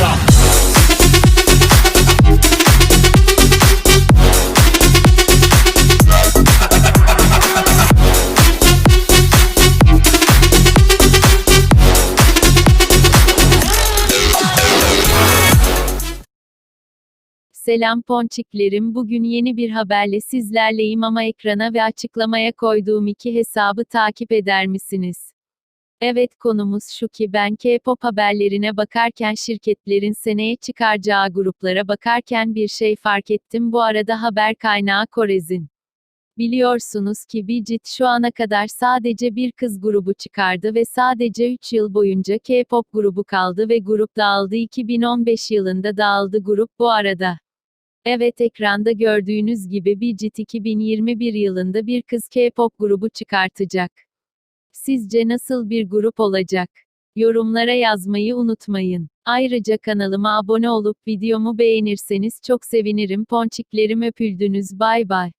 her. Selam ponçiklerim bugün yeni bir haberle sizlerleyim ama ekrana ve açıklamaya koyduğum iki hesabı takip eder misiniz? Evet konumuz şu ki ben K-pop haberlerine bakarken şirketlerin seneye çıkaracağı gruplara bakarken bir şey fark ettim bu arada haber kaynağı Korez'in. Biliyorsunuz ki Bigit şu ana kadar sadece bir kız grubu çıkardı ve sadece 3 yıl boyunca K-pop grubu kaldı ve grup dağıldı 2015 yılında dağıldı grup bu arada. Evet ekranda gördüğünüz gibi Bigit 2021 yılında bir kız K-pop grubu çıkartacak. Sizce nasıl bir grup olacak? Yorumlara yazmayı unutmayın. Ayrıca kanalıma abone olup videomu beğenirseniz çok sevinirim. Ponçiklerim öpüldünüz. Bay bay.